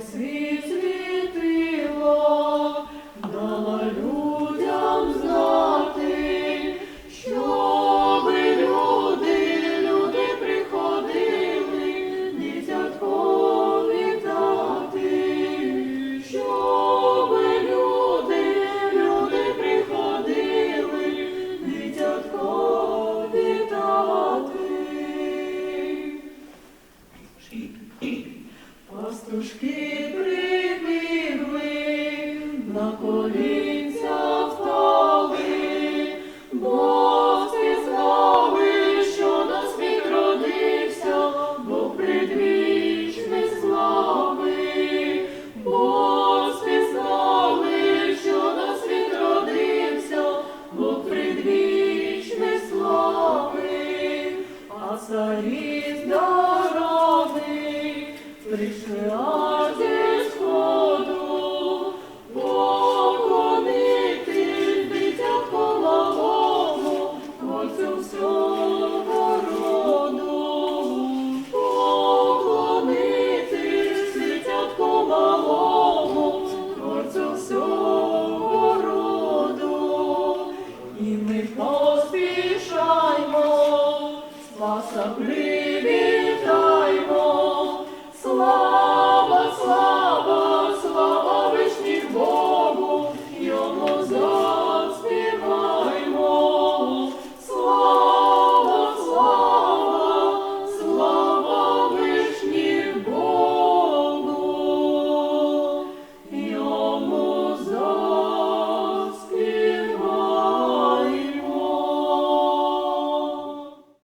світ. пастушки прибігли, на колінця втали, бо спізнали, що нас відродився, Бог предвічний слави, бо спізнали, що нас відродився, Бог предвічний слави, а царі.